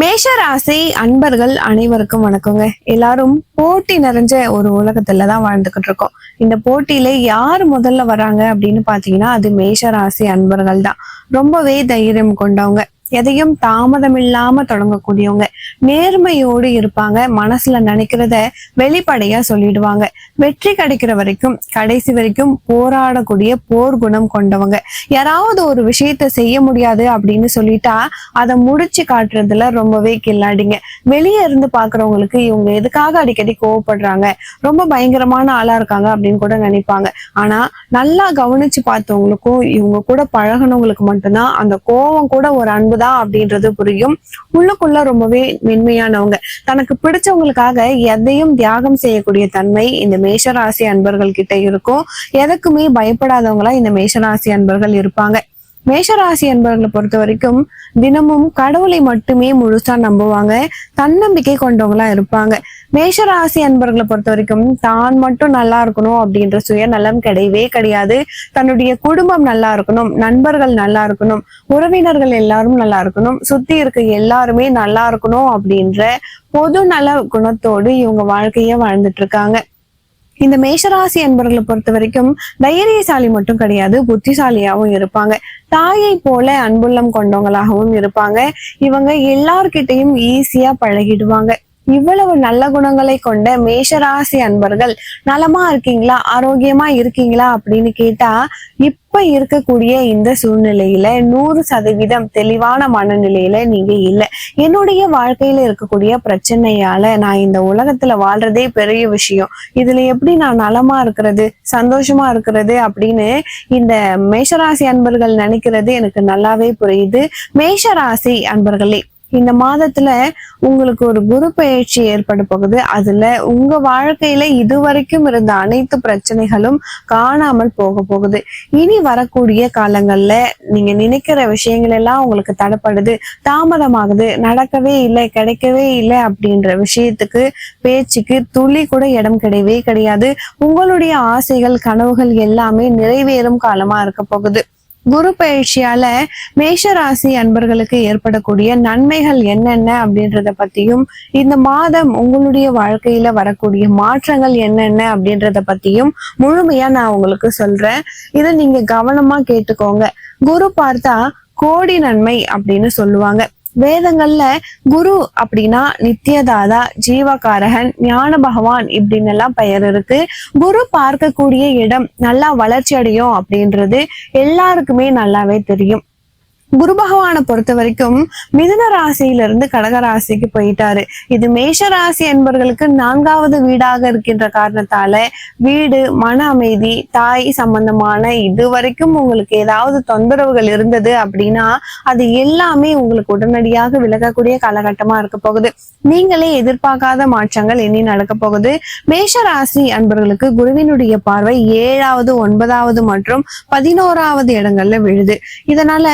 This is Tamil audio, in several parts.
மேஷ ராசி அன்பர்கள் அனைவருக்கும் வணக்கங்க. எல்லாரும் போட்டி நிறைஞ்ச ஒரு உலகத்துல தான் வாழ்ந்துகிட்டு இருக்கோம். இந்த போட்டியில யார் முதல்ல வராங்க அப்படின்னு பாத்தீங்கன்னா அது மேஷ ராசி அன்பர்கள் தான் ரொம்பவே தைரியம் கொண்டவங்க. எதையும் தாமதம் இல்லாம தொடங்கக்கூடியவங்க. நேர்மையோடு இருப்பாங்க. மனசுல நினைக்கிறத வெளிப்படையா சொல்லிடுவாங்க. வெற்றி கிடைக்கிற வரைக்கும் கடைசி வரைக்கும் போராடக்கூடிய போர் குணம் கொண்டவங்க. யாராவது ஒரு விஷயத்த செய்ய முடியாது அப்படின்னு சொல்லிட்டா அதை முடிச்சு காட்டுறதுல ரொம்பவே கில்லாடிங்க. வெளியே இருந்து பாக்குறவங்களுக்கு இவங்க எதுக்காக அடிக்கடி கோவப்படுறாங்க? ரொம்ப பயங்கரமான ஆளா இருக்காங்க அப்படின்னு கூட நினைப்பாங்க. ஆனா நல்லா கவனிச்சு பார்த்தவங்களுக்கும் இவங்க கூட பழகுனவங்களுக்கு மட்டும்தான் அந்த கோவம் கூட ஒரு அன்பு அன்புதான் அப்படின்றது புரியும். உள்ளுக்குள்ள ரொம்பவே மென்மையானவங்க. தனக்கு பிடிச்சவங்களுக்காக எதையும் தியாகம் செய்யக்கூடிய தன்மை இந்த மேஷராசி அன்பர்கள் கிட்ட இருக்கும். எதுக்குமே பயப்படாதவங்களா இந்த மேஷராசி அன்பர்கள் இருப்பாங்க. மேஷராசி அன்பர்களை பொறுத்த வரைக்கும் தினமும் கடவுளை மட்டுமே முழுசா நம்புவாங்க. தன்னம்பிக்கை கொண்டவங்களா இருப்பாங்க. மேஷராசி அன்பர்களை பொறுத்த வரைக்கும் தான் மட்டும் நல்லா இருக்கணும் அப்படின்ற சுயநலம் கிடையவே கிடையாது. தன்னுடைய குடும்பம் நல்லா இருக்கணும் நண்பர்கள் நல்லா இருக்கணும் உறவினர்கள் எல்லாரும் நல்லா இருக்கணும் சுத்தி இருக்க எல்லாருமே நல்லா இருக்கணும் அப்படின்ற பொது நல குணத்தோடு இவங்க வாழ்க்கைய வாழ்ந்துட்டு இருக்காங்க. இந்த மேஷராசி அன்பர்களை பொறுத்த வரைக்கும் தைரியசாலி மட்டும் கிடையாது புத்திசாலியாவும் இருப்பாங்க. தாயை போல அன்புள்ளம் கொண்டவங்களாகவும் இருப்பாங்க. இவங்க எல்லார்கிட்டையும் ஈஸியா பழகிடுவாங்க. இவ்வளவு நல்ல குணங்களை கொண்ட மேஷராசி அன்பர்கள் நலமா இருக்கீங்களா? ஆரோக்கியமா இருக்கீங்களா? அப்படின்னு கேட்டா இப்ப இருக்கக்கூடிய இந்த சூழ்நிலையில நூறு சதவீதம் தெளிவான மனநிலையில நீங்க இல்ல. என்னுடைய வாழ்க்கையில இருக்கக்கூடிய பிரச்சனையால நான் இந்த உலகத்துல வாழ்றதே பெரிய விஷயம். இதுல எப்படி நான் நலமா இருக்கிறது சந்தோஷமா இருக்கிறது அப்படின்னு இந்த மேஷராசி அன்பர்கள் நினைக்கிறது எனக்கு நல்லாவே புரியுது. மேஷராசி அன்பர்களே இந்த மாதத்துல உங்களுக்கு ஒரு குரு பயிற்சி ஏற்பட போகுது. அதுல உங்க வாழ்க்கையில இதுவரைக்கும் இருந்த அனைத்து பிரச்சனைகளும் காணாமல் போக போகுது. இனி வரக்கூடிய காலங்கள்ல நீங்க நினைக்கிற விஷயங்கள் எல்லாம் உங்களுக்கு தடப்படுது. தாமதமாகுது. நடக்கவே இல்லை கிடைக்கவே இல்லை அப்படின்ற விஷயத்துக்கு பேச்சுக்கு துளி கூட இடம் கிடையவே கிடையாது. உங்களுடைய ஆசைகள் கனவுகள் எல்லாமே நிறைவேறும் காலமா இருக்க போகுது. குரு பயிற்சியால மேஷராசி அன்பர்களுக்கு ஏற்படக்கூடிய நன்மைகள் என்னென்ன அப்படின்றத பத்தியும் இந்த மாதம் உங்களுடைய வாழ்க்கையில வரக்கூடிய மாற்றங்கள் என்னென்ன அப்படின்றத பத்தியும் முழுமையா நான் உங்களுக்கு சொல்றேன். இதை நீங்க கவனமா கேட்டுக்கோங்க. குரு பார்த்தா கோடி நன்மை அப்படின்னு சொல்லுவாங்க. வேதங்கள்ல குரு அப்படின்னா நித்தியதாதா ஜீவகாரகன் ஞான பகவான் இப்படின்னு எல்லாம் பெயர் இருக்கு. குரு பார்க்கக்கூடிய இடம் நல்லா வளர்ச்சி அடையும் அப்படின்றது எல்லாருக்குமே நல்லாவே தெரியும். குரு பகவானை பொறுத்த வரைக்கும் மிதுன ராசியிலிருந்து கடக ராசிக்கு போயிட்டாரு. இது மேஷ ராசி என்பவர்களுக்கு நான்காவது வீடாக இருக்கின்ற காரணத்தால வீடு மன அமைதி தாய் சம்பந்தமான இது வரைக்கும் உங்களுக்கு ஏதாவது தொந்தரவுகள் இருந்தது அப்படின்னா அது எல்லாமே உங்களுக்கு உடனடியாக விலகக்கூடிய காலகட்டமா இருக்க போகுது. நீங்களே எதிர்பார்க்காத மாற்றங்கள் இனி நடக்க போகுது. மேஷ ராசி அன்பர்களுக்கு குருவினுடைய பார்வை ஏழாவது ஒன்பதாவது மற்றும் பதினோராவது இடங்கள்ல விழுது. இதனால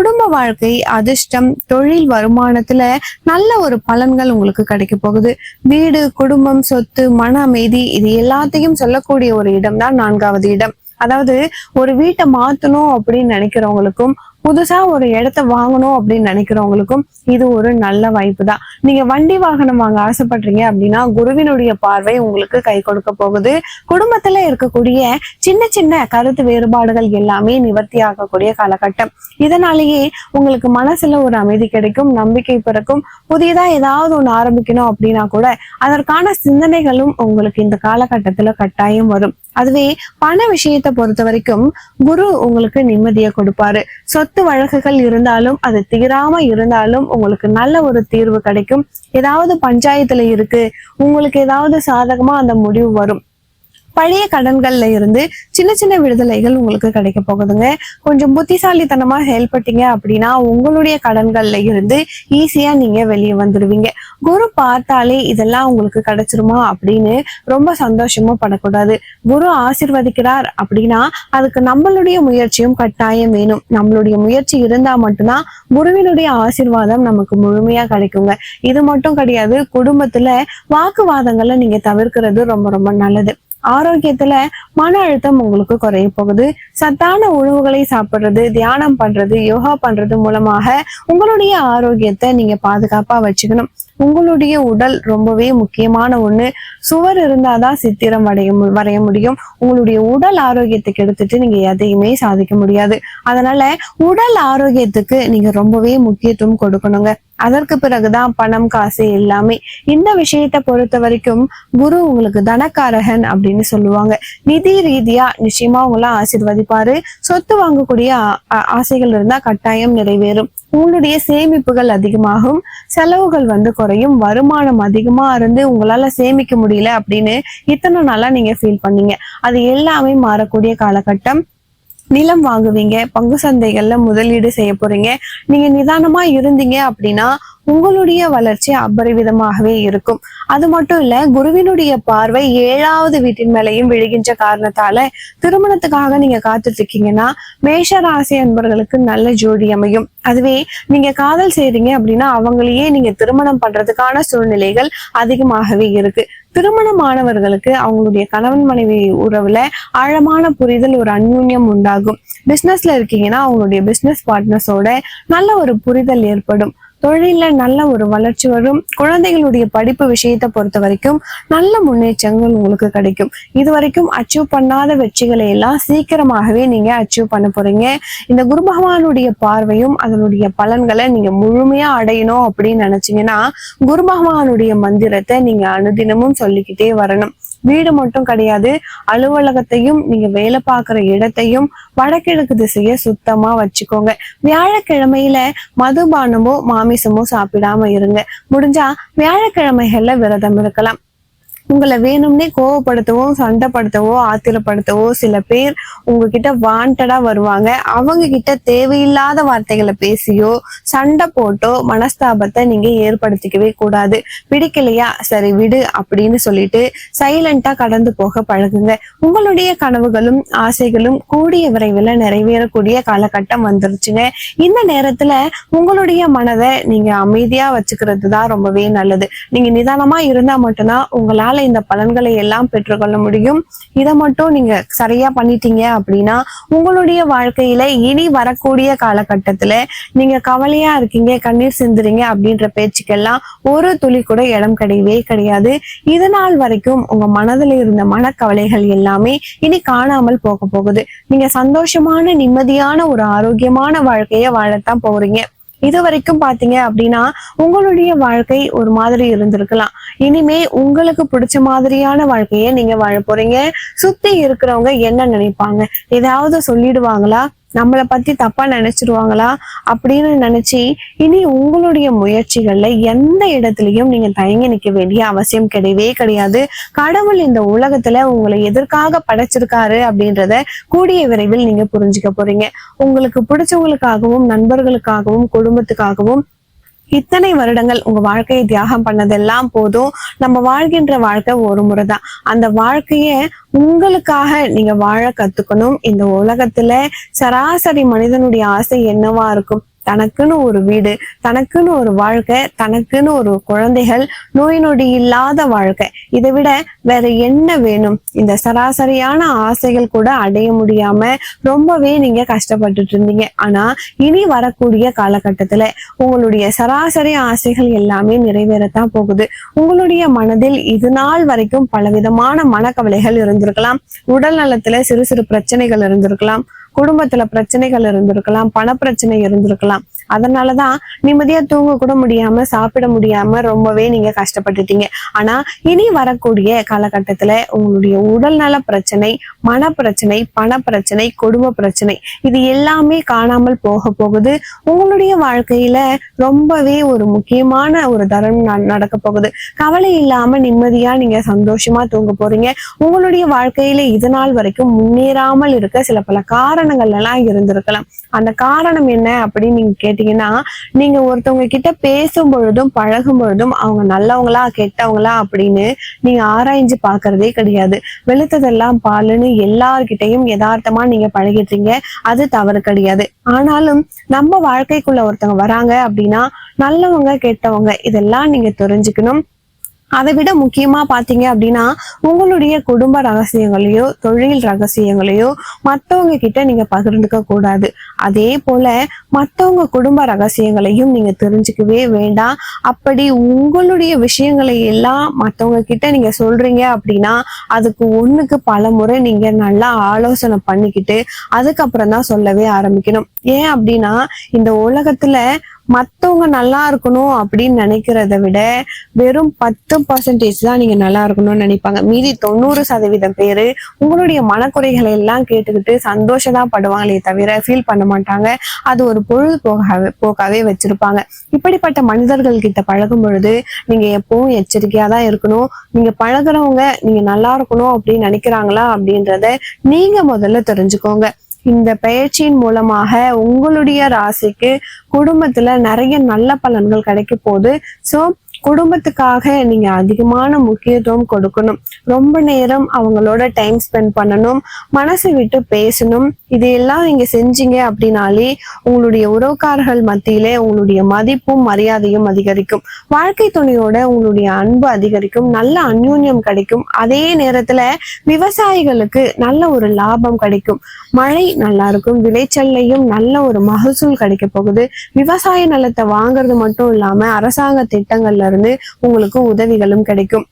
குடும்ப வாழ்க்கை அதிர்ஷ்டம் தொழில் வருமானத்துல நல்ல ஒரு பலன்கள் உங்களுக்கு கிடைக்க போகுது. வீடு குடும்பம் சொத்து மன அமைதி இது எல்லாத்தையும் சொல்லக்கூடிய ஒரு இடம் தான் நான்காவது இடம். அதாவது ஒரு வீட்டை மாத்தணும் அப்படின்னு நினைக்கிறவங்களுக்கும் புதுசா ஒரு இடத்த வாங்கணும் அப்படின்னு நினைக்கிறவங்களுக்கும் இது ஒரு நல்ல வாய்ப்பு தான் நீங்க வண்டி வாகனம் வாங்க ஆசைப்படுறீங்க அப்படின்னா குருவினுடைய பார்வை உங்களுக்கு கை கொடுக்க போகுது. குடும்பத்துல இருக்கக்கூடிய சின்ன சின்ன கருத்து வேறுபாடுகள் எல்லாமே நிவர்த்தி ஆகக்கூடிய காலகட்டம். இதனாலேயே உங்களுக்கு மனசுல ஒரு அமைதி கிடைக்கும் நம்பிக்கை பிறக்கும். புதியதா ஏதாவது ஒண்ணு ஆரம்பிக்கணும் அப்படின்னா கூட அதற்கான சிந்தனைகளும் உங்களுக்கு இந்த காலகட்டத்துல கட்டாயம் வரும். அதுவே பண விஷயத்தை பொறுத்த வரைக்கும் குரு உங்களுக்கு நிம்மதியை கொடுப்பாரு. சொத்து வழக்குகள் இருந்தாலும் அது தீராம இருந்தாலும் உங்களுக்கு நல்ல ஒரு தீர்வு கிடைக்கும். ஏதாவது பஞ்சாயத்துல இருக்கு உங்களுக்கு ஏதாவது சாதகமா அந்த முடிவு வரும். பழைய கடன்கள்ல இருந்து சின்ன சின்ன விடுதலைகள் உங்களுக்கு கிடைக்க போகுதுங்க. கொஞ்சம் புத்திசாலித்தனமா செயல்பட்டீங்க அப்படின்னா உங்களுடைய கடன்கள்ல இருந்து ஈஸியா நீங்க வெளியே வந்துடுவீங்க குரு பார்த்தாலே இதெல்லாம் உங்களுக்கு கிடைச்சிருமா அப்படின்னு ரொம்ப சந்தோஷமா படக்கூடாது. குரு ஆசிர்வதிக்கிறார் அப்படின்னா அதுக்கு நம்மளுடைய முயற்சியும் கட்டாயம் வேணும். நம்மளுடைய முயற்சி இருந்தா மட்டும்தான் குருவினுடைய ஆசிர்வாதம் நமக்கு முழுமையா கிடைக்குங்க. இது மட்டும் கிடையாது குடும்பத்துல வாக்குவாதங்களை நீங்க தவிர்க்கிறது ரொம்ப ரொம்ப நல்லது. ஆரோக்கியத்துல மன அழுத்தம் உங்களுக்கு குறைய போகுது. சத்தான உணவுகளை சாப்பிடுறது தியானம் பண்றது யோகா பண்றது மூலமாக உங்களுடைய ஆரோக்கியத்தை நீங்க பாதுகாப்பா வச்சுக்கணும். உங்களுடைய உடல் ரொம்பவே முக்கியமான ஒண்ணு. சுவர் இருந்தாதான் சித்திரம் வரைய வரைய முடியும். உங்களுடைய உடல் ஆரோக்கியத்துக்கு எடுத்துட்டு நீங்க எதையுமே சாதிக்க முடியாது. அதனால உடல் ஆரோக்கியத்துக்கு நீங்க ரொம்பவே முக்கியத்துவம் கொடுக்கணுங்க. அதற்கு பிறகுதான் பணம் காசு எல்லாமே. இந்த விஷயத்தை பொறுத்த வரைக்கும் குரு உங்களுக்கு தனக்காரகன் அப்படின்னு சொல்லுவாங்க. நிதி ரீதியா நிச்சயமா உங்களை ஆசிர்வதிப்பாரு. சொத்து வாங்கக்கூடிய ஆ- ஆ- ஆசைகள் இருந்தா கட்டாயம் நிறைவேறும். உங்களுடைய சேமிப்புகள் அதிகமாகும் செலவுகள் வந்து குறையும் வருமானம் அதிகமா இருந்து உங்களால சேமிக்க முடியல அப்படின்னு இத்தனை நாளா நீங்க ஃபீல் பண்ணீங்க. அது எல்லாமே மாறக்கூடிய காலகட்டம். நிலம் வாங்குவீங்க பங்கு சந்தைகள்ல முதலீடு செய்ய போறீங்க. நீங்க நிதானமா இருந்தீங்க அப்படின்னா உங்களுடைய வளர்ச்சி அபரிவிதமாகவே இருக்கும். அது மட்டும் இல்ல குருவினுடைய பார்வை ஏழாவது வீட்டின் மேலையும் விழுகின்ற காரணத்தால திருமணத்துக்காக நீங்க காத்துட்டு இருக்கீங்கன்னா மேஷ ராசி அன்பர்களுக்கு நல்ல ஜோடி அமையும். அதுவே நீங்க காதல் செய்றீங்க அப்படின்னா அவங்களையே நீங்க திருமணம் பண்றதுக்கான சூழ்நிலைகள் அதிகமாகவே இருக்கு. திருமணமானவர்களுக்கு அவங்களுடைய கணவன் மனைவி உறவுல ஆழமான புரிதல் ஒரு அந்யூன்யம் உண்டாகும். பிசினஸ்ல இருக்கீங்கன்னா அவங்களுடைய பிசினஸ் பார்ட்னர்ஸோட நல்ல ஒரு புரிதல் ஏற்படும். தொழில நல்ல ஒரு வளர்ச்சி வரும். குழந்தைகளுடைய படிப்பு விஷயத்தை பொறுத்த வரைக்கும் நல்ல முன்னேற்றங்கள் உங்களுக்கு கிடைக்கும். இது வரைக்கும் அச்சீவ் பண்ணாத வெற்றிகளை எல்லாம் சீக்கிரமாகவே நீங்க அச்சீவ் பண்ண போறீங்க. இந்த குரு பகவானுடைய பார்வையும் அதனுடைய பலன்களை நீங்க முழுமையா அடையணும் அப்படின்னு நினைச்சீங்கன்னா குரு பகவானுடைய மந்திரத்தை நீங்க அனுதினமும் சொல்லிக்கிட்டே வரணும். வீடு மட்டும் கிடையாது அலுவலகத்தையும் நீங்க வேலை பார்க்குற இடத்தையும் வடகிழக்கு திசையை சுத்தமா வச்சுக்கோங்க. வியாழக்கிழமையில மதுபானமோ ஆமிசமும் சாப்பிடாம இருங்க. முடிஞ்சா வியாழக்கிழமைகள்ல விரதம் இருக்கலாம். உங்களை வேணும்னே கோவப்படுத்தவோ சண்டைப்படுத்தவோ ஆத்திரப்படுத்தவோ சில பேர் உங்ககிட்ட வாண்டடா வருவாங்க. அவங்க கிட்ட தேவையில்லாத வார்த்தைகளை பேசியோ சண்டை போட்டோ மனஸ்தாபத்தை நீங்க ஏற்படுத்திக்கவே கூடாது. பிடிக்கலையா? சரி விடு அப்படின்னு சொல்லிட்டு சைலண்டா கடந்து போக பழகுங்க. உங்களுடைய கனவுகளும் ஆசைகளும் கூடிய விரைவில் நிறைவேறக்கூடிய காலகட்டம் வந்துருச்சுங்க. இந்த நேரத்துல உங்களுடைய மனதை நீங்க அமைதியா வச்சுக்கிறது தான் ரொம்பவே நல்லது. நீங்க நிதானமா இருந்தா மட்டும்தான் உங்களால இந்த பலன்களை எல்லாம் பெற்றுக்கொள்ள முடியும்? இதை மட்டும் நீங்க சரியா பண்ணிட்டீங்க அப்படின்னா உங்களுடைய வாழ்க்கையில இனி வரக்கூடிய காலகட்டத்துல நீங்க கவலையா இருக்கீங்க கண்ணீர் சிந்துறீங்க அப்படின்ற பேச்சுக்கெல்லாம் ஒரு துளி கூட இடம் கிடையவே கிடையாது. இது நாள் வரைக்கும் உங்க மனதில் இருந்த மனக்கவலைகள் எல்லாமே இனி காணாமல் போக போகுது. நீங்க சந்தோஷமான நிம்மதியான ஒரு ஆரோக்கியமான வாழ்க்கைய வாழத்தான் போறீங்க. இது வரைக்கும் பாத்தீங்க அப்படின்னா உங்களுடைய வாழ்க்கை ஒரு மாதிரி இருந்திருக்கலாம். இனிமே உங்களுக்கு பிடிச்ச மாதிரியான வாழ்க்கையை நீங்க வாழ போறீங்க. சுத்தி இருக்கிறவங்க என்ன நினைப்பாங்க? ஏதாவது சொல்லிடுவாங்களா? நம்மளை பத்தி தப்பா நினைச்சிருவாங்களா அப்படின்னு நினைச்சு இனி உங்களுடைய முயற்சிகள்ல எந்த இடத்துலயும் நீங்க தயங்கி நிக்க வேண்டிய அவசியம் கிடையவே கிடையாது. கடவுள் இந்த உலகத்துல உங்களை எதற்காக படைச்சிருக்காரு அப்படின்றத கூடிய விரைவில் நீங்க புரிஞ்சுக்க போறீங்க. உங்களுக்கு பிடிச்சவங்களுக்காகவும் நண்பர்களுக்காகவும் குடும்பத்துக்காகவும் இத்தனை வருடங்கள் உங்க வாழ்க்கையை தியாகம் பண்ணதெல்லாம் போதும். நம்ம வாழ்கின்ற வாழ்க்கை ஒரு முறைதான். அந்த வாழ்க்கைய உங்களுக்காக நீங்க வாழ கத்துக்கணும். இந்த உலகத்துல சராசரி மனிதனுடைய ஆசை என்னவா இருக்கும்? தனக்குன்னு ஒரு வீடு தனக்குன்னு ஒரு வாழ்க்கை தனக்குன்னு ஒரு குழந்தைகள் நோய் நொடி இல்லாத வாழ்க்கை. இதை விட வேற என்ன வேணும்? இந்த சராசரியான ஆசைகள் கூட அடைய முடியாம ரொம்பவே நீங்க கஷ்டப்பட்டுட்டு இருந்தீங்க. ஆனா இனி வரக்கூடிய காலகட்டத்துல உங்களுடைய சராசரி ஆசைகள் எல்லாமே நிறைவேறத்தான் போகுது. உங்களுடைய மனதில் இது நாள் வரைக்கும் பலவிதமான மனக்கவலைகள் இருந்திருக்கலாம். உடல் நலத்துல சிறு சிறு பிரச்சனைகள் இருந்திருக்கலாம். குடும்பத்துல பிரச்சனைகள் இருந்திருக்கலாம் பணப்பிரச்சனை இருந்திருக்கலாம். அதனாலதான் நிம்மதியா தூங்க கூட முடியாம சாப்பிட முடியாம ரொம்பவே நீங்க கஷ்டப்பட்டுட்டீங்க. ஆனா இனி வரக்கூடிய காலகட்டத்துல உங்களுடைய உடல் நல பிரச்சனை பண பிரச்சனை குடும்ப பிரச்சனை இது எல்லாமே காணாமல் போக போகுது. உங்களுடைய வாழ்க்கையில ரொம்பவே ஒரு முக்கியமான ஒரு தரம் நடக்க போகுது. கவலை இல்லாம நிம்மதியா நீங்க சந்தோஷமா தூங்க போறீங்க. உங்களுடைய வாழ்க்கையில இது நாள் வரைக்கும் முன்னேறாமல் இருக்க சில பல காரணம் காரணங்கள் எல்லாம் இருந்திருக்கலாம். அந்த காரணம் என்ன அப்படின்னு நீங்க கேட்டீங்கன்னா நீங்க ஒருத்தவங்க கிட்ட பேசும் பொழுதும் பழகும் பொழுதும் அவங்க நல்லவங்களா கெட்டவங்களா அப்படின்னு நீங்க ஆராய்ஞ்சு பாக்குறதே கிடையாது. வெளுத்ததெல்லாம் பாலுன்னு எல்லார்கிட்டையும் யதார்த்தமா நீங்க பழகிட்டீங்க அது தவறு கிடையாது. ஆனாலும் நம்ம வாழ்க்கைக்குள்ள ஒருத்தவங்க வராங்க அப்படின்னா நல்லவங்க கெட்டவங்க இதெல்லாம் நீங்க தெரிஞ்சுக்கணும். அதை விட முக்கியமா பாத்தீங்க அப்படின்னா உங்களுடைய குடும்ப ரகசியங்களையோ தொழில் ரகசியங்களையோ மத்தவங்க கிட்ட நீங்க பகிர்ந்துக்க கூடாது. அதே போல மத்தவங்க குடும்ப ரகசியங்களையும் நீங்க தெரிஞ்சுக்கவே வேண்டாம். அப்படி உங்களுடைய விஷயங்களை எல்லாம் மத்தவங்க கிட்ட நீங்க சொல்றீங்க அப்படின்னா அதுக்கு ஒண்ணுக்கு பல முறை நீங்க நல்லா ஆலோசனை பண்ணிக்கிட்டு அதுக்கப்புறம் தான் சொல்லவே ஆரம்பிக்கணும். ஏன் அப்படின்னா இந்த உலகத்துல மற்றவங்க நல்லா இருக்கணும் அப்படின்னு நினைக்கிறத விட வெறும் பத்து பர்சன்டேஜ் தான் நீங்க நல்லா இருக்கணும்னு நினைப்பாங்க. மீதி தொண்ணூறு சதவீதம் பேரு உங்களுடைய மனக்குறைகளை எல்லாம் கேட்டுக்கிட்டு சந்தோஷம் தான் படுவாங்களே தவிர ஃபீல் பண்ண மாட்டாங்க. அது ஒரு பொழுதுபோக்காவே போக்காவே வச்சிருப்பாங்க. இப்படிப்பட்ட மனிதர்கள் கிட்ட பழகும் பொழுது நீங்க எப்பவும் எச்சரிக்கையா தான் இருக்கணும். நீங்க பழகுறவங்க நீங்க நல்லா இருக்கணும் அப்படின்னு நினைக்கிறாங்களா அப்படின்றத நீங்க முதல்ல தெரிஞ்சுக்கோங்க. இந்த பயிற்சியின் மூலமாக உங்களுடைய ராசிக்கு குடும்பத்துல நிறைய நல்ல பலன்கள் கிடைக்க போகுது. சோ குடும்பத்துக்காக நீங்க அதிகமான முக்கியத்துவம் கொடுக்கணும். ரொம்ப நேரம் அவங்களோட டைம் ஸ்பெண்ட் பண்ணணும். மனசு விட்டு பேசணும். இதையெல்லாம் நீங்க செஞ்சீங்க அப்படின்னாலே உங்களுடைய உறவுக்காரர்கள் மத்தியிலே உங்களுடைய மதிப்பும் மரியாதையும் அதிகரிக்கும். வாழ்க்கை துணையோட உங்களுடைய அன்பு அதிகரிக்கும். நல்ல அந்யூன்யம் கிடைக்கும். அதே நேரத்துல விவசாயிகளுக்கு நல்ல ஒரு லாபம் கிடைக்கும். மழை நல்லா இருக்கும். விளைச்சல்லையும் நல்ல ஒரு மகசூல் கிடைக்க போகுது. விவசாய நிலத்தை வாங்குறது மட்டும் இல்லாம அரசாங்க திட்டங்கள்ல இருந்து உங்களுக்கு உதவிகளும் கிடைக்கும்.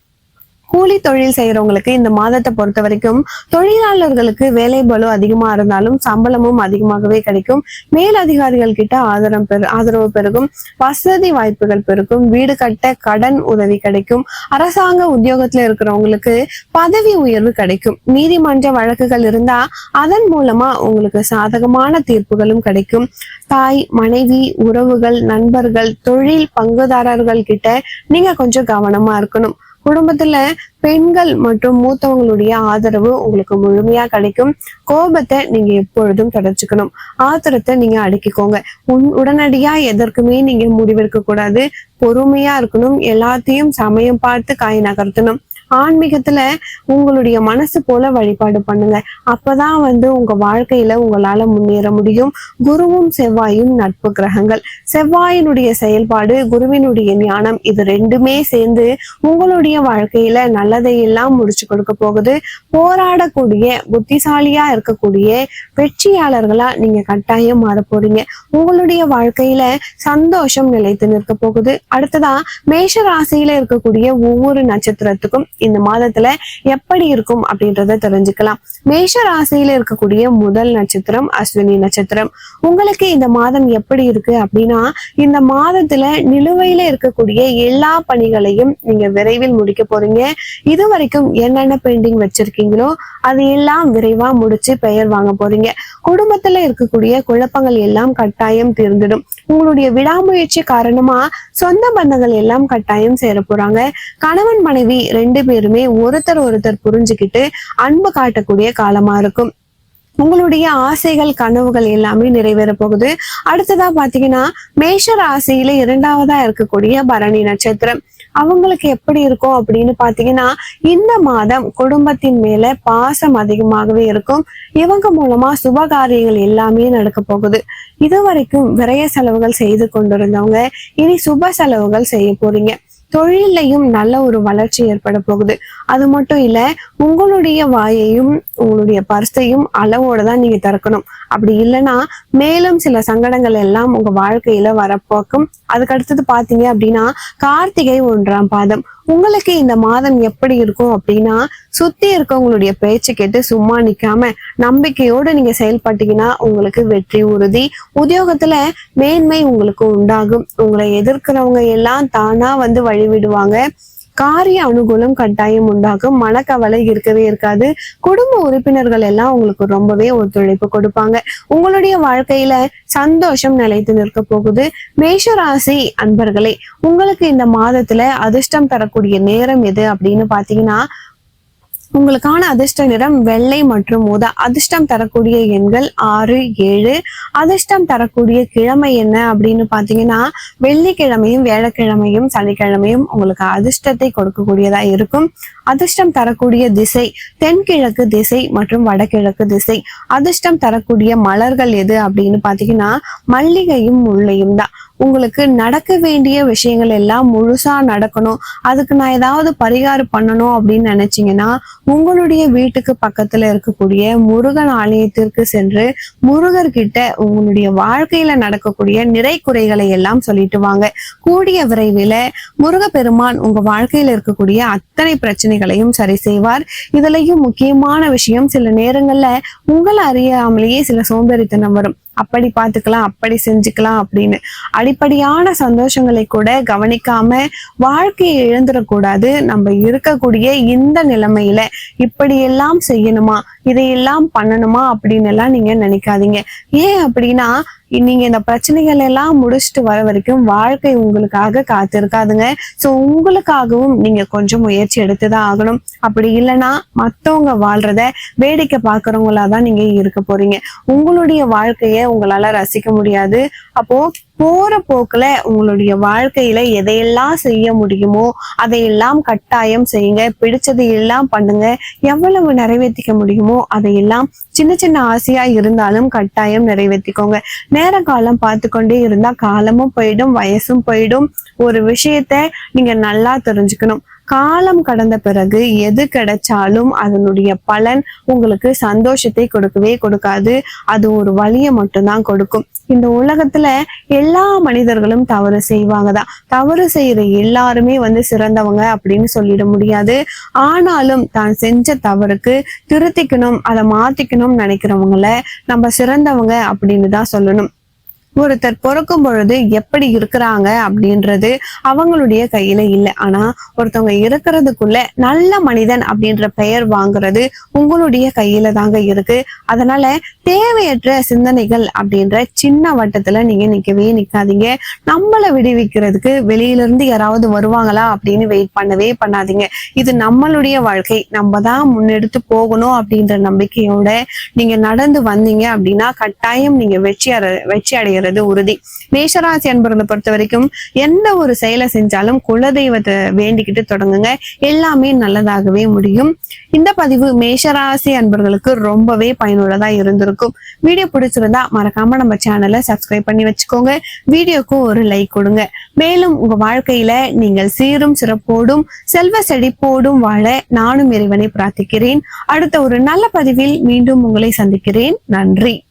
கூலி தொழில் செய்யறவங்களுக்கு இந்த மாதத்தை பொறுத்த வரைக்கும் தொழிலாளர்களுக்கு வேலை பலு அதிகமா இருந்தாலும் சம்பளமும் அதிகமாகவே கிடைக்கும். மேலதிகாரிகள் கிட்ட ஆதரவு பெரு ஆதரவு பெருகும். வசதி வாய்ப்புகள் பெருகும். வீடு கட்ட கடன் உதவி கிடைக்கும். அரசாங்க உத்தியோகத்துல இருக்கிறவங்களுக்கு பதவி உயர்வு கிடைக்கும். நீதிமன்ற வழக்குகள் இருந்தா அதன் மூலமா உங்களுக்கு சாதகமான தீர்ப்புகளும் கிடைக்கும். தாய் மனைவி உறவுகள் நண்பர்கள் தொழில் பங்குதாரர்கள் கிட்ட நீங்க கொஞ்சம் கவனமா இருக்கணும். குடும்பத்துல பெண்கள் மற்றும் மூத்தவங்களுடைய ஆதரவு உங்களுக்கு முழுமையா கிடைக்கும். கோபத்தை நீங்க எப்பொழுதும் தொடர்ச்சிக்கணும் ஆத்திரத்தை நீங்க அடக்கிக்கோங்க. உன் உடனடியா எதற்குமே நீங்க முடிவெடுக்க கூடாது பொறுமையா இருக்கணும். எல்லாத்தையும் சமயம் பார்த்து காய் நகர்த்தணும். ஆன்மீகத்துல உங்களுடைய மனசு போல வழிபாடு பண்ணுங்க. அப்பதான் வந்து உங்க வாழ்க்கையில உங்களால முன்னேற முடியும். குருவும் செவ்வாயும் நட்பு கிரகங்கள். செவ்வாயினுடைய செயல்பாடு குருவினுடைய ஞானம் இது ரெண்டுமே சேர்ந்து உங்களுடைய வாழ்க்கையில நல்லதை எல்லாம் முடிச்சு கொடுக்க போகுது. போராடக்கூடிய புத்திசாலியா இருக்கக்கூடிய வெற்றியாளர்களா நீங்க கட்டாயம் மாற போறீங்க. உங்களுடைய வாழ்க்கையில சந்தோஷம் நிலைத்து நிற்க போகுது. அடுத்ததா மேஷ ராசியில இருக்கக்கூடிய ஒவ்வொரு நட்சத்திரத்துக்கும் இந்த மாதத்துல எப்படி இருக்கும் அப்படின்றத தெரிஞ்சுக்கலாம். மேஷ ராசியில இருக்கக்கூடிய முதல் நட்சத்திரம் அஸ்வினி நட்சத்திரம். உங்களுக்கு இந்த மாதம் எப்படி இருக்கு அப்படின்னா இந்த மாதத்துல நிலுவையில இருக்கக்கூடிய எல்லா பணிகளையும் நீங்க விரைவில் முடிக்க போறீங்க. இது வரைக்கும் என்னென்ன பெயிண்டிங் வச்சிருக்கீங்களோ அது எல்லாம் விரைவா முடிச்சு பெயர் வாங்க போறீங்க. குடும்பத்துல இருக்கக்கூடிய குழப்பங்கள் எல்லாம் கட்டாயம் தீர்ந்துடும். உங்களுடைய விடாமுயற்சி காரணமா சொந்த பந்தங்கள் எல்லாம் கட்டாயம் சேர போறாங்க. கணவன் மனைவி ரெண்டு பேருமே ஒருத்தர் ஒருத்தர் புரிஞ்சுக்கிட்டு அன்பு காட்டக்கூடிய காலமா இருக்கும். உங்களுடைய ஆசைகள் கனவுகள் எல்லாமே நிறைவேற போகுது. அடுத்ததா பாத்தீங்கன்னா மேஷ ராசியில இரண்டாவதா இருக்கக்கூடிய பரணி நட்சத்திரம். அவங்களுக்கு எப்படி இருக்கும் அப்படின்னு பாத்தீங்கன்னா இந்த மாதம் குடும்பத்தின் மேல பாசம் அதிகமாகவே இருக்கும். இவங்க மூலமா சுப காரியங்கள் எல்லாமே நடக்க போகுது. இது வரைக்கும் விரய செலவுகள் செய்து கொண்டிருந்தவங்க இனி சுப செலவுகள் செய்ய போறீங்க. தொழிலையும் நல்ல ஒரு வளர்ச்சி ஏற்பட போகுது. அது மட்டும் இல்ல உங்களுடைய வாயையும் உங்களுடைய பர்சையும் அளவோட தான் நீங்க திறக்கணும். அப்படி இல்லைன்னா மேலும் சில சங்கடங்கள் எல்லாம் உங்க வாழ்க்கையில வரப்போக்கும். அதுக்கு அடுத்தது பாத்தீங்க அப்படின்னா கார்த்திகை ஒன்றாம் பாதம். உங்களுக்கு இந்த மாதம் எப்படி இருக்கும் அப்படின்னா சுத்தி இருக்கவங்களுடைய பேச்சு கேட்டு சும்மா நிக்காம நம்பிக்கையோடு நீங்க செயல்பட்டீங்கன்னா உங்களுக்கு வெற்றி உறுதி. உத்தியோகத்துல மேன்மை உங்களுக்கு உண்டாகும். உங்களை எதிர்க்கிறவங்க எல்லாம் தானா வந்து வழிவிடுவாங்க. காரிய அனுகூலம் கட்டாயம் உண்டாகும். மனக்கவலை இருக்கவே இருக்காது. குடும்ப உறுப்பினர்கள் எல்லாம் உங்களுக்கு ரொம்பவே ஒத்துழைப்பு கொடுப்பாங்க. உங்களுடைய வாழ்க்கையில சந்தோஷம் நிலைத்து நிற்க போகுது. மேஷராசி அன்பர்களே உங்களுக்கு இந்த மாதத்துல அதிர்ஷ்டம் தரக்கூடிய நேரம் எது அப்படின்னு பாத்தீங்கன்னா உங்களுக்கான அதிர்ஷ்ட நிறம் வெள்ளை மற்றும் ஊதா அதிர்ஷ்டம் தரக்கூடிய எண்கள் ஆறு ஏழு. அதிர்ஷ்டம் தரக்கூடிய கிழமை என்ன அப்படின்னு பாத்தீங்கன்னா வெள்ளிக்கிழமையும் வியாழக்கிழமையும் சனிக்கிழமையும் உங்களுக்கு அதிர்ஷ்டத்தை கொடுக்கக்கூடியதா இருக்கும். அதிர்ஷ்டம் தரக்கூடிய திசை தென்கிழக்கு திசை மற்றும் வடகிழக்கு திசை. அதிர்ஷ்டம் தரக்கூடிய மலர்கள் எது அப்படின்னு பாத்தீங்கன்னா மல்லிகையும் முல்லையும் தான். உங்களுக்கு நடக்க வேண்டிய விஷயங்கள் எல்லாம் முழுசா நடக்கணும். அதுக்கு நான் ஏதாவது பரிகாரம் பண்ணணும் அப்படின்னு நினைச்சீங்கன்னா உங்களுடைய வீட்டுக்கு பக்கத்துல இருக்கக்கூடிய முருகன் ஆலயத்திற்கு சென்று முருகர்கிட்ட உங்களுடைய வாழ்க்கையில நடக்கக்கூடிய நிறை குறைகளை எல்லாம் சொல்லிட்டு வாங்க. கூடிய விரைவில் முருகப்பெருமான் உங்க வாழ்க்கையில இருக்கக்கூடிய அத்தனை பிரச்சனைகளையும் சரி செய்வார். இதுலயும் முக்கியமான விஷயம் சில நேரங்கள்ல உங்களை அறியாமலேயே சில சோம்பேறித்தனம் வரும். அப்படி பார்த்துக்கலாம் அப்படி செஞ்சுக்கலாம் அப்படின்னு. அடிப்படையான சந்தோஷங்களை கூட கவனிக்காம வாழ்க்கையை இழந்துடக்கூடாது. நம்ம இருக்கக்கூடிய இந்த நிலைமையில இப்படியெல்லாம் செய்யணுமா இதையெல்லாம் பண்ணணுமா அப்படின்னு எல்லாம் நீங்க நினைக்காதீங்க. ஏன் அப்படின்னா நீங்க இந்த பிரச்சனைகள் எல்லாம் முடிச்சுட்டு வர வரைக்கும் வாழ்க்கை உங்களுக்காக காத்திருக்காதுங்க. சோ உங்களுக்காகவும் நீங்க கொஞ்சம் முயற்சி எடுத்துதான் ஆகணும். அப்படி இல்லைன்னா மத்தவங்க வாழ்றத வேடிக்கை பாக்குறவங்களா தான் நீங்க இருக்க போறீங்க. உங்களுடைய வாழ்க்கைய உங்களால ரசிக்க முடியாது. அப்போ போற போக்குல உங்களுடைய வாழ்க்கையில எதையெல்லாம் செய்ய முடியுமோ அதையெல்லாம் கட்டாயம் செய்யுங்க. பிடிச்சதை எல்லாம் பண்ணுங்க. எவ்வளவு நிறைவேற்றிக்க முடியுமோ அதையெல்லாம் சின்ன சின்ன ஆசையா இருந்தாலும் கட்டாயம் நிறைவேற்றிக்கோங்க. நேர காலம் பார்த்து கொண்டே இருந்தா காலமும் போயிடும் வயசும் போயிடும். ஒரு விஷயத்த நீங்க நல்லா தெரிஞ்சுக்கணும். காலம் கடந்த பிறகு எது கிடைச்சாலும் அதனுடைய பலன் உங்களுக்கு சந்தோஷத்தை கொடுக்கவே கொடுக்காது. அது ஒரு வழியை மட்டும்தான் கொடுக்கும். இந்த உலகத்துல எல்லா மனிதர்களும் தவறு செய்வாங்க தான். தவறு செய்யற எல்லாருமே வந்து சிறந்தவங்க அப்படின்னு சொல்லிட முடியாது. ஆனாலும் தான் செஞ்ச தவறுக்கு திருத்திக்கணும் அதை மாத்திக்கணும்னு நினைக்கிறவங்கள நம்ம சிறந்தவங்க அப்படின்னு தான் சொல்லணும். ஒருத்தர் பிறக்கும் பொழுது எப்படி இருக்கிறாங்க அப்படின்றது அவங்களுடைய கையில இல்லை. ஆனா ஒருத்தவங்க இருக்கிறதுக்குள்ள நல்ல மனிதன் அப்படின்ற பெயர் வாங்குறது உங்களுடைய கையில தாங்க இருக்கு. அதனால தேவையற்ற சிந்தனைகள் அப்படின்ற சின்ன வட்டத்துல நீங்க நிக்கவே நிக்காதீங்க. நம்மளை விடுவிக்கிறதுக்கு வெளியில இருந்து யாராவது வருவாங்களா அப்படின்னு வெயிட் பண்ணவே பண்ணாதீங்க. இது நம்மளுடைய வாழ்க்கை. நம்ம தான் முன்னெடுத்து போகணும் அப்படின்ற நம்பிக்கையோட நீங்க நடந்து வந்தீங்க அப்படின்னா கட்டாயம் நீங்க வெற்றி அற வெற்றி அடைகிறது உறுதி. மேஷராசி அன்பர்களை பொறுத்த வரைக்கும் எந்த ஒரு செயலை செஞ்சாலும் குலதெய்வத்தை வேண்டிக்கிட்டு தொடங்குங்க. எல்லாமே நல்லதாகவே முடியும். இந்த பதிவு மேஷராசி அன்பர்களுக்கு ரொம்பவே பயனுள்ளதா இருந்திருக்கும். வீடியோ பிடிச்சிருந்தா மறக்காம நம்ம சேனலை சப்ஸ்கிரைப் பண்ணி வச்சுக்கோங்க. வீடியோக்கும் ஒரு லைக் கொடுங்க. மேலும் உங்க வாழ்க்கையில நீங்கள் சீரும் சிறப்போடும் செல்வ செழிப்போடும் வாழ நானும் இறைவனை பிரார்த்திக்கிறேன். அடுத்த ஒரு நல்ல பதிவில் மீண்டும் உங்களை சந்திக்கிறேன். நன்றி.